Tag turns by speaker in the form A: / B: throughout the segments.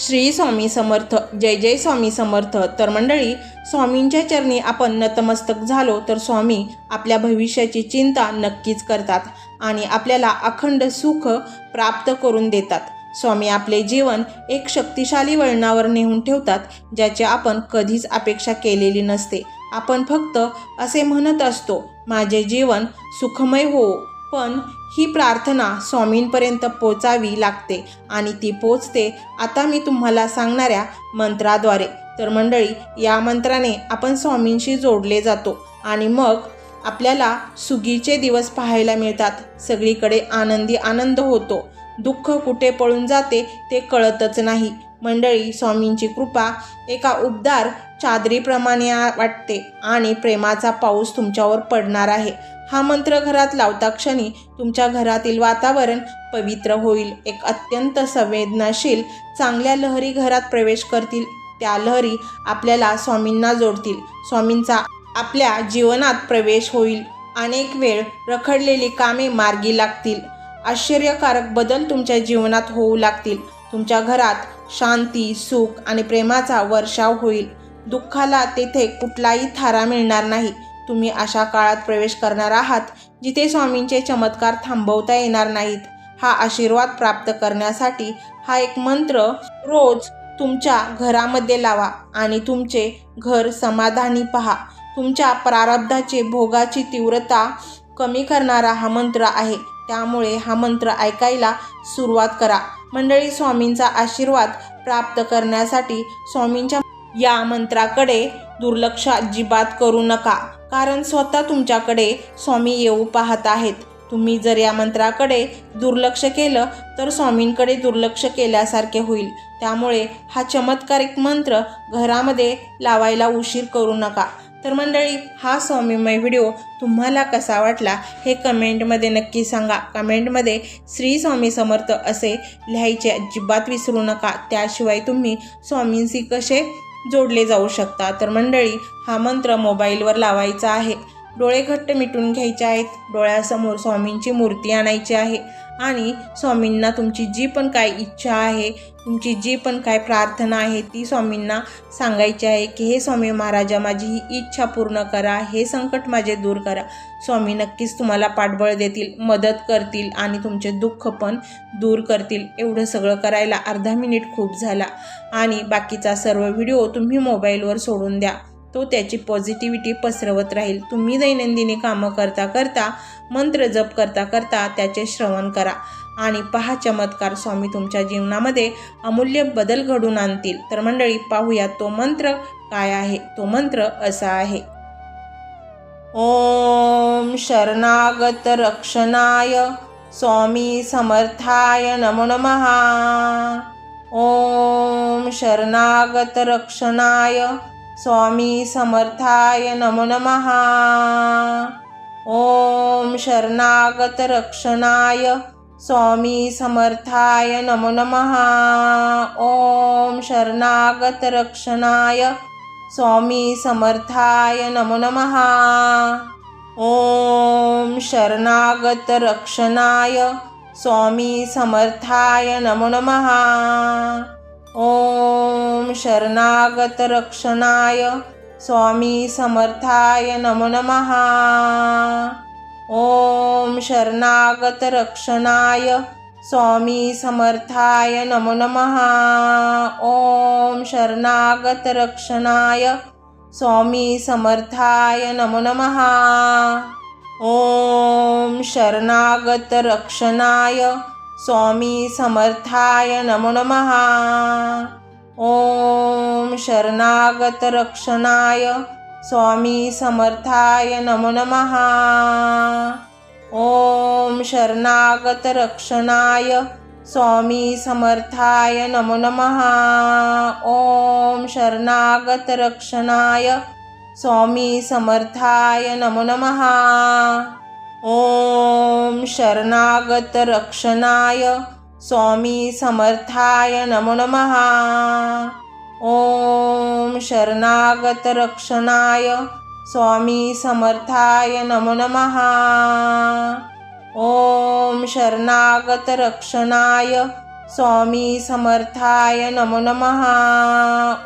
A: श्री स्वामी समर्थ जय जय स्वामी समर्थ. तर मंडळी स्वामींच्या चरणी आपण नतमस्तक झालो तर स्वामी आपल्या भविष्याची चिंता नक्कीच करतात आणि आपल्याला अखंड सुख प्राप्त करून देतात. स्वामी आपले जीवन एक शक्तिशाली वळणावर नेऊन ठेवतात ज्याची आपण कधीच अपेक्षा केलेली नसते. आपण फक्त असे म्हणत असतो माझे जीवन सुखमय हो. पण ही प्रार्थना स्वामींपर्यंत पोचावी लागते आणि ती पोचते आता मी तुम्हाला सांगणाऱ्या मंत्राद्वारे. तर मंडळी या मंत्राने आपण स्वामींशी जोडले जातो आणि मग आपल्याला सुगीचे दिवस पाहायला मिळतात. सगळीकडे आनंदी आनंद होतो. दुःख कुठे पळून जाते ते कळतच नाही. मंडळी स्वामींची कृपा एका उबदार चादरीप्रमाणे वाटते आणि प्रेमाचा पाऊस तुमच्यावर पडणार आहे. हा मंत्र घरात लावता क्षणी तुमच्या घरातील वातावरण पवित्र होईल. एक अत्यंत संवेदनाशील चांगल्या लहरी घरात प्रवेश करतील. त्या लहरी आपल्याला स्वामींना जोडतील. स्वामींचा आपल्या जीवनात प्रवेश होईल. अनेक वेळ रखडलेली कामे मार्गी लागतील. आश्चर्यकारक बदल तुमच्या जीवनात होऊ लागतील. तुमच्या घरात शांती सुख आणि प्रेमाचा वर्षाव होईल. दुःखाला तेथे कुठलाही थारा मिळणार नाही. तुम्ही अशा काळात प्रवेश करणार आहात जिथे स्वामींचे चमत्कार थांबवता येणार नाहीत. हा आशीर्वाद प्राप्त करण्यासाठी हा एक मंत्र रोज तुमच्या घरामध्ये लावा आणि तुमचे घर समाधानी पहा. तुमच्या प्रारब्धाचे भोगाची तीव्रता कमी करणारा हा मंत्र आहे. त्यामुळे हा मंत्र ऐकायला सुरुवात करा. मंडळी स्वामींचा आशीर्वाद प्राप्त करण्यासाठी स्वामींच्या या मंत्राकडे दुर्लक्ष अजिबात करू नका. कारण स्वतः तुमच्याकडे स्वामी येऊ पाहत आहेत. तुम्ही जर या मंत्राकडे दुर्लक्ष केलं तर स्वामींकडे दुर्लक्ष केल्यासारखे होईल. त्यामुळे हा चमत्कारिक मंत्र घरामध्ये लावायला उशीर करू नका. तर मंडळी हा स्वामीमय व्हिडिओ तुम्हाला कसा वाटला हे कमेंटमध्ये नक्की सांगा. कमेंटमध्ये श्री स्वामी समर्थ असे लिहायचे अजिबात विसरू नका. त्याशिवाय तुम्ही स्वामींशी कसे जोडले जाऊ शकता तर मंडळी हा मंत्र मोबाईलवर लावायचा आहे. डोळे घट्ट मिटून घ्यायचे आहेत. डोळ्यासमोर स्वामींची मूर्ती आणायची आहे. आणि स्वामींना तुमची जी पण काय इच्छा आहे तुमची जी पण काय प्रार्थना आहे ती स्वामींना सांगायची आहे की हे स्वामी महाराजा माझी ही इच्छा पूर्ण करा. हे संकट माझे दूर करा. स्वामी नक्कीच तुम्हाला पाठबळ देतील मदत करतील आणि तुमचे दुःख पण दूर करतील. एवढं सगळं करायला अर्धा मिनिट खूप झाला. आणि बाकीचा सर्व व्हिडिओ तुम्ही मोबाईलवर सोडून द्या. तो त्याची पॉझिटिव्हिटी पसरवत राहील. तुम्ही दैनंदिनी कामं करता करता मंत्र जप करता करता त्याचे श्रवण करा. आणि पहा चमत्कार स्वामी तुमच्या जीवनामध्ये अमूल्य बदल घडून आणतील. तर मंडळी पाहूया तो मंत्र काय आहे? तो मंत्र असा आहे. ओम शरणागत रक्षणाय स्वामी समर्थाय नमो नमः। ओम शरणागत रक्षणाय स्वामी समर्थाय नमो नमः। ओम शरणागत रक्षणाय स्वामी समर्थाय नमो नमः। ओम शरणागत रक्षणाय स्वामी समर्थाय नमो नमः. ओम शरणागत रक्षणाय स्वामी समर्थाय नमो नमः. ओम शरणागत रक्षणाय स्वामी समर्थाय नमो नमः. ओम शरणागत रक्षणाय स्वामी समर्थाय नमो नमः. ओम शरणागत रक्षणाय. स्वामी समर्थाय नमो नमः. ओम शरणागत रक्षणाय. स्वामी समर्थाय नमो नमः. ओम शरणागत रक्षणाय. स्वामी समर्थाय नमो नमः. ओम शरणागत रक्षणाय स्वामी समर्थाय नमो नमः. ओम शरणागत रक्षणाय स्वामी समर्थाय नमो नमः. ओम शरणागत रक्षणाय स्वामी समर्थाय नमो नमः. ओम शरणागत रक्षणाय स्वामी समर्थाय नमो नमः. ओम शरणागत रक्षणाय स्वामी समर्थाय नमो नमः.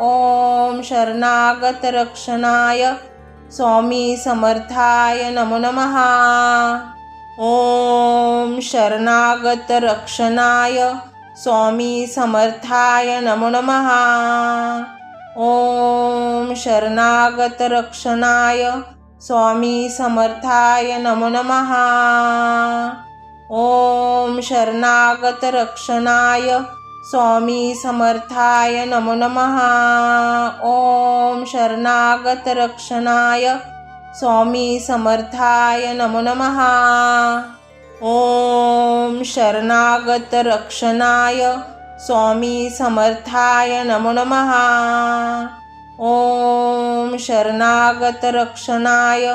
A: ओम शरणागत रक्षणाय स्वामी समर्थाय नमो नमः. ओम शरणागत रक्षणाय स्वामी समर्थाय नमो नमः. ओम शरणागत रक्षणाय स्वामी समर्थाय नमो नमः। ओम शरणागत रक्षणाय स्वामी समर्थाय नमो नमः। ओम शरणागत रक्षणाय स्वामी समर्थाय नमो नमः। ओम शरणागत रक्षणाय स्वामी समर्थाय नमो नमः. ओम शरणागत रक्षणाय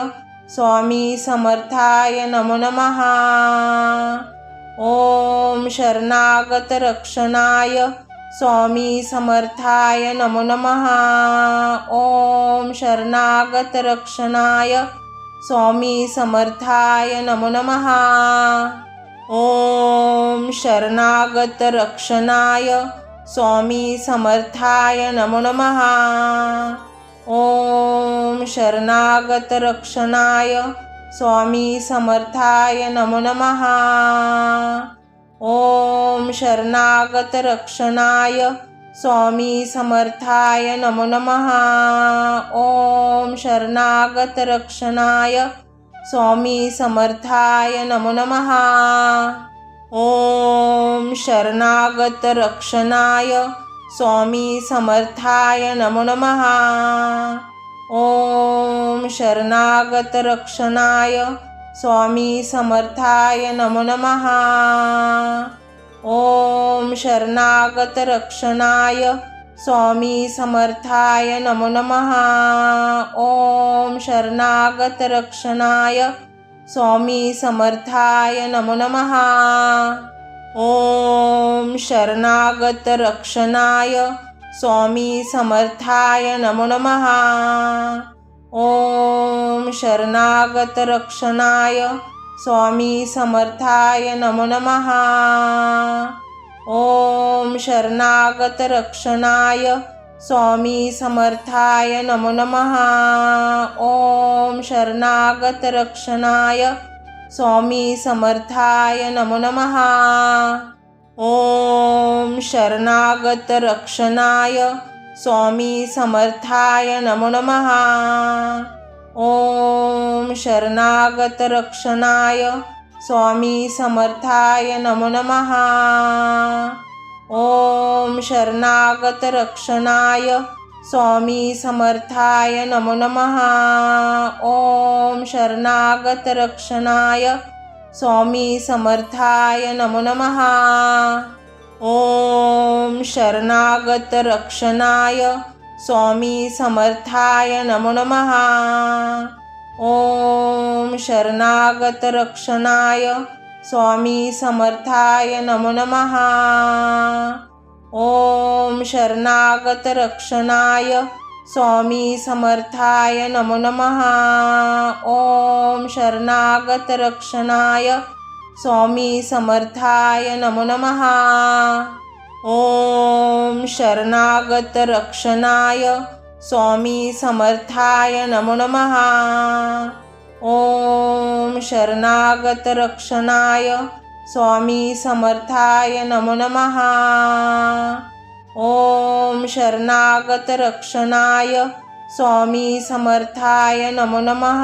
A: स्वामी समर्थाय नमो नमः. ओम शरणागत रक्षणाय स्वामी समर्थाय नमो नमः. ओम शरणागत रक्षणाय स्वामी समर्थाय नमो नमः. ओम शरणागत रक्षणाय स्वामी समर्थाय नमो नमः। ओम शरणागत रक्षणाय स्वामी समर्थाय नमो नमः। ओम शरणागत रक्षणाय स्वामी समर्थाय नमो नमः। ओम शरणागत रक्षणाय स्वामी समर्थाय नमो नमः. ओम शरणागत रक्षणाय स्वामी समर्थाय नमो नमः. ओम शरणागत रक्षणाय स्वामी समर्थाय नमो नमः. ओम शरणागत रक्षणाय स्वामी समर्थाय नमो नमः। ओम शरणागत रक्षणाय स्वामी समर्थाय नमो नमः। ओम शरणागत रक्षणाय स्वामी समर्थाय नमो नमः। ओम शरणागत रक्षणाय स्वामी समर्थाय नमो नमः। ओम शरणागत रक्षणाय स्वामी समर्थाय नमो नमः. ओम शरणागत रक्षणाय स्वामी समर्थाय नमो नमः. ओम शरणागत रक्षणाय स्वामी समर्थाय नमो नमः. ओम शरणागत रक्षणाय स्वामी समर्थाय नमो नमः. ओम शरणागत रक्षणाय. स्वामी समर्थाय नमो नमः. ओम शरणागत रक्षणाय. स्वामी समर्थाय नमो नमः. ओम शरणागत रक्षणाय. स्वामी समर्थाय नमो नमः. ओम शरणागत रक्षणाय स्वामी समर्थाय नमो नमः. ओम शरणागत रक्षणाय स्वामी समर्थाय नमो नमः. ओम शरणागत रक्षणाय स्वामी समर्थाय नमो नमः. ओम शरणागत रक्षणाय स्वामी समर्थाय नमो नमः. ओम शरणागत रक्षणाय स्वामी समर्थाय नमो नमः. ओम शरणागत रक्षणाय स्वामी समर्थाय नमो नमः.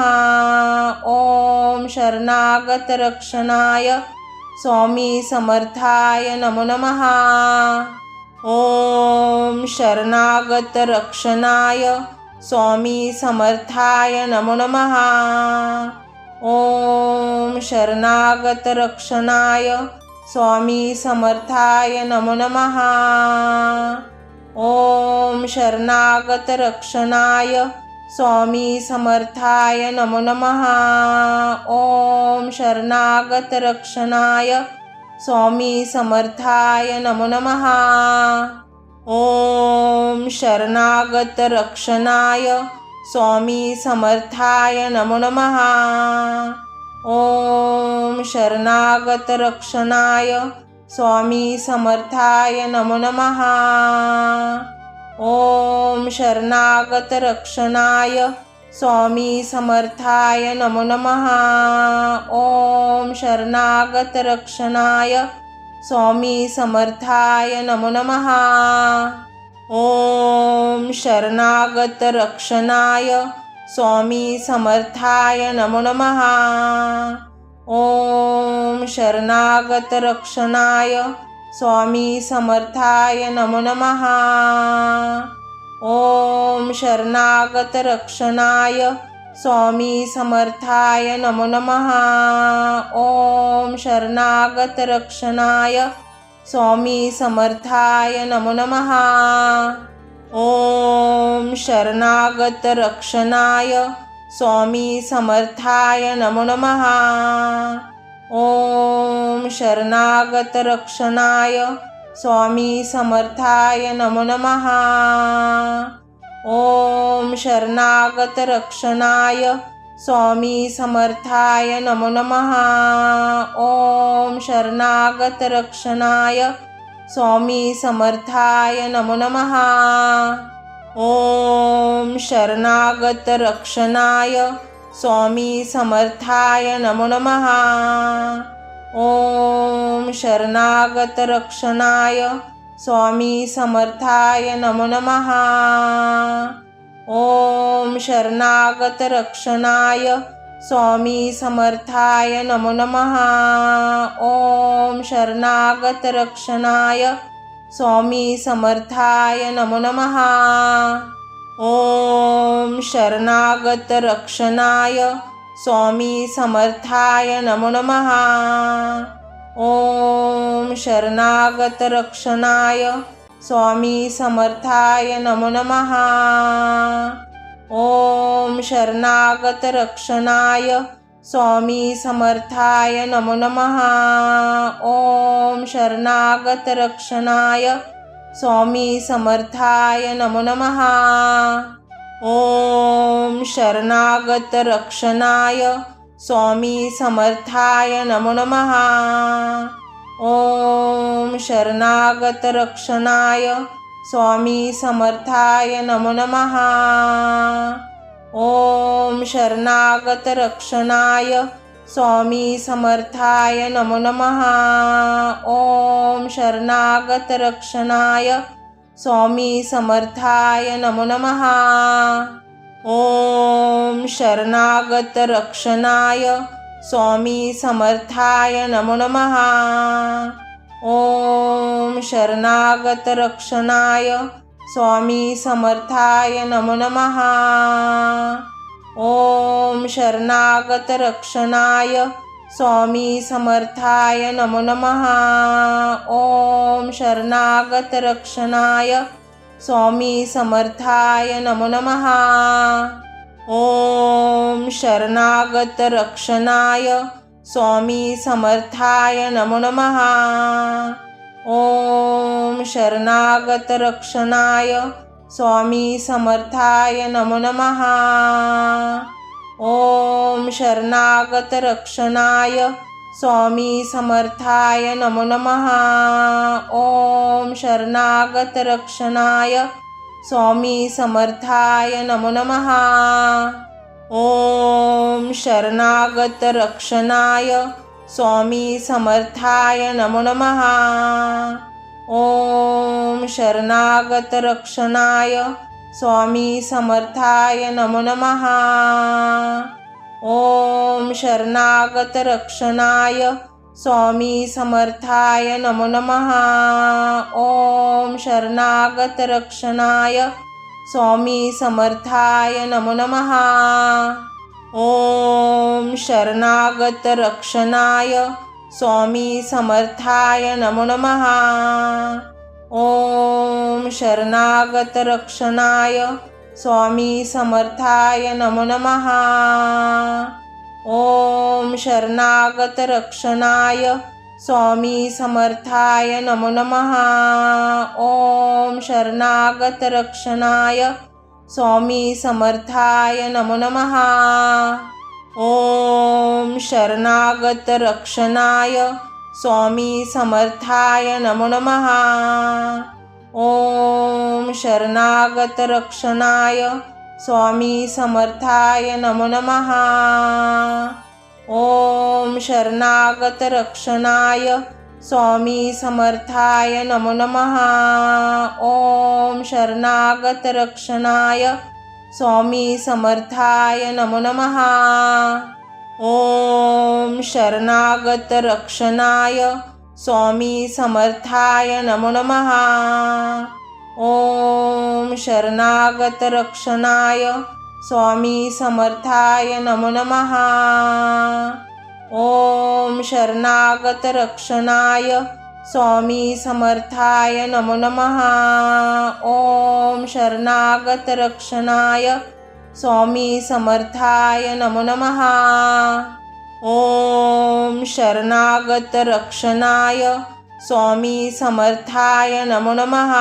A: ओम शरणागत रक्षणाय स्वामी समर्थाय नमो नमः. ओम शरणागत रक्षणाय स्वामी समर्थाय नमो नमः। ओम शरणागत रक्षणाय स्वामी समर्थाय नमो नमः। ओम शरणागत रक्षणाय स्वामी समर्थाय नमो नमः। ओम शरणागत रक्षणाय स्वामी समर्थाय नमो नमः. ओम शरणागत रक्षणाय स्वामी समर्थाय नमो नमः. ओम शरणागत रक्षणाय स्वामी समर्थाय नमो नमः. ओम शरणागत रक्षणाय स्वामी समर्थाय नमो नमः. ओम शरणागत रक्षणाय स्वामी समर्थाय नमो नमः. ओम शरणागत रक्षणाय स्वामी समर्थाय नमो नमः. ओम शरणागत रक्षणाय स्वामी समर्थाय नमो नमः. ओम शरणागत रक्षणाय स्वामी समर्थाय नमो नमः। ओम शरणागत रक्षणाय स्वामी समर्थाय नमो नमः। ओम शरणागत रक्षणाय स्वामी समर्थाय नमो नमः। ओम शरणागत रक्षणाय स्वामी समर्थाय नमो नमः. ओम शरणागत रक्षणाय स्वामी समर्थाय नमो नमः. ओम शरणागत रक्षणाय स्वामी समर्थाय नमो नमः. ओम शरणागत रक्षणाय स्वामी समर्थाय नमो नमः. ओम शरणागत रक्षणाय स्वामी समर्थाय नमो नमः. ओम शरणागत रक्षणाय स्वामी समर्थाय नमो नमः. ओम शरणागत रक्षणाय स्वामी समर्थाय नमो नमः. ओम शरणागत रक्षणाय स्वामी समर्थाय नमो नमः. ओम शरणागत रक्षणाय. स्वामी समर्थाय नमो नमः. ओम शरणागत रक्षणाय. स्वामी समर्थाय नमो नमः. ओम शरणागत रक्षणाय. स्वामी समर्थाय नमो नमः. ओम शरणागत रक्षणाय स्वामी समर्थाय नमो नमः। ओम शरणागत रक्षणाय स्वामी समर्थाय नमो नमः। ओम शरणागत रक्षणाय स्वामी समर्थाय नमो नमः। ओम शरणागत रक्षणाय स्वामी समर्थाय नमो नमः. ओम शरणागत रक्षणाय स्वामी समर्थाय नमो नमः. ओम शरणागत रक्षणाय स्वामी समर्थाय नमो नमः. ओम शरणागत रक्षणाय स्वामी समर्थाय नमो नमः. ओम शरणागत रक्षणाय स्वामी समर्थाय नमो नमः. ओम शरणागत रक्षणाय स्वामी समर्थाय नमो नमः. ओम शरणागत रक्षणाय स्वामी समर्थाय नमो नमः. ओम शरणागत रक्षणाय स्वामी समर्थाय नमो नमः। ओम शरणागत रक्षणाय स्वामी समर्थाय नमो नमः। ओम शरणागत रक्षणाय स्वामी समर्थाय नमो नमः। ओम शरणागत रक्षणाय स्वामी समर्थाय नमो नमः. ओम शरणागत रक्षणाय स्वामी समर्थाय नमो नमः. ओम शरणागत रक्षणाय स्वामी समर्थाय नमो नमः. ओम शरणागत रक्षणाय स्वामी समर्थाय नमो नमः. ओम शरणागत रक्षणाय स्वामी समर्थाय नमो नमः। ओम शरणागत रक्षणाय स्वामी समर्थाय नमो नमः। ओम शरणागत रक्षणाय स्वामी समर्थाय नमो नमः। ओम शरणागत रक्षणाय स्वामी समर्थाय नमो नमः. ओम शरणागत रक्षणाय स्वामी समर्थाय नमो नमः. ओम शरणागत रक्षणाय स्वामी समर्थाय नमो नमः. ओम शरणागत रक्षणाय स्वामी समर्थाय नमो नमः. ओम शरणागत रक्षणाय स्वामी समर्थाय नमो नमः। ओम शरणागत रक्षणाय स्वामी समर्थाय नमो नमः। ओम शरणागत रक्षणाय स्वामी समर्थाय नमो नमः। ओम शरणागत रक्षणाय स्वामी समर्थाय नमो नमः. ओम शरणागत रक्षणाय स्वामी समर्थाय नमो नमः.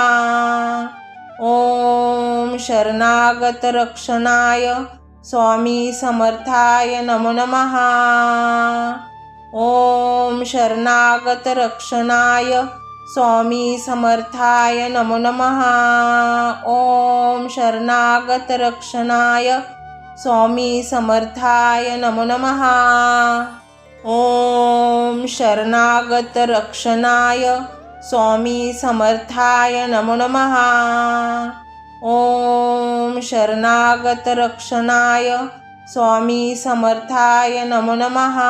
A: ओम शरणागत रक्षणाय स्वामी समर्थाय नमो नमः. ओम शरणागत रक्षणाय स्वामी समर्थाय नमो नमः. ओम शरणागत रक्षणाय. स्वामी समर्थाय नमो नमः. ओम शरणागत रक्षणाय. स्वामी समर्थाय नमो नमः. ओम शरणागत रक्षणाय. स्वामी समर्थाय नमो नमः.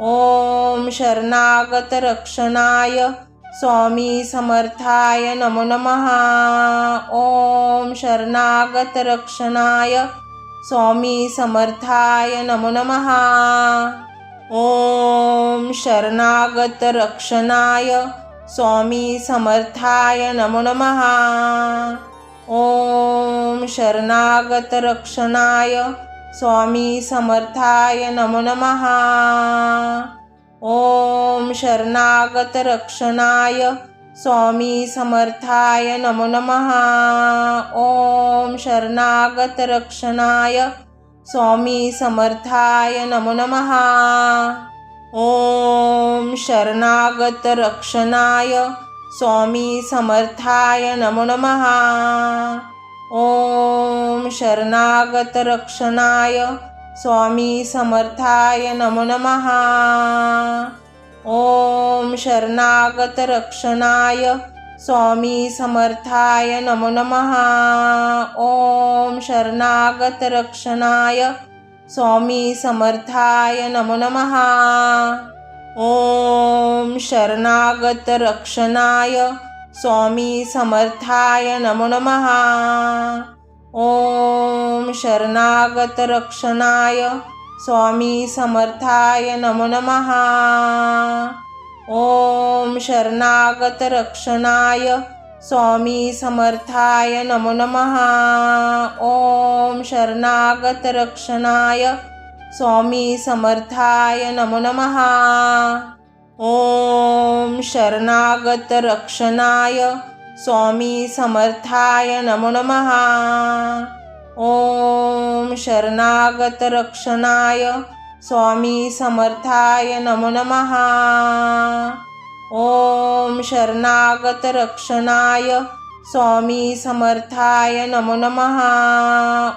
A: ओम शरणागत रक्षणाय स्वामी समर्थाय नमो नमः. ओम शरणागत रक्षणाय स्वामी समर्थाय नमो नमः. ओम शरणागत रक्षणाय स्वामी समर्थाय नमो नमः. ओम शरणागत रक्षणाय स्वामी समर्थाय नमो नमः. ओम शरणागत रक्षणाय स्वामी समर्थाय नमो नमः. ओम शरणागत रक्षणाय स्वामी समर्थाय नमो नमः. ओम शरणागत रक्षणाय स्वामी समर्थाय नमो नमः. ओम शरणागत रक्षणाय स्वामी समर्थाय नमो नमः. ओम शरणागत रक्षणाय स्वामी समर्थाय नमो नमः. ओम शरणागत रक्षणाय स्वामी समर्थाय नमो नमः. ओम शरणागत रक्षणाय स्वामी समर्थाय नमो नमः. ओम शरणागत रक्षणाय स्वामी समर्थाय नमो नमः. ओम शरणागत रक्षणाय स्वामी समर्थाय नमो नमः. ओम शरणागत रक्षणाय स्वामी समर्थाय नमो नमः. ओम शरणागत रक्षणाय स्वामी समर्थाय नमो नमः। ओम शरणागत रक्षणाय स्वामी समर्थाय नमो नमः। ओम शरणागत रक्षणाय स्वामी समर्थाय नमो नमः।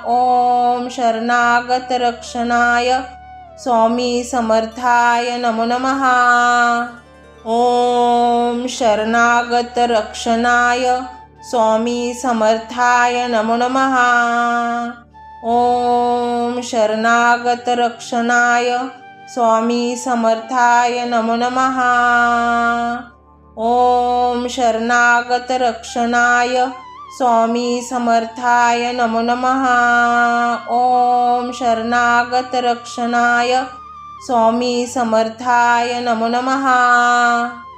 A: ओम शरणागत रक्षणाय स्वामी समर्थाय नमो नमः. ओम शरणागत रक्षणाय स्वामी समर्थाय नमो नमः. ओम शरणागत रक्षणाय स्वामी समर्थाय नमो नमः. ओम शरणागत रक्षणाय स्वामी समर्थाय नमो नमः. ओम शरणागत रक्षणाय. स्वामी समर्थाय नमो नमः.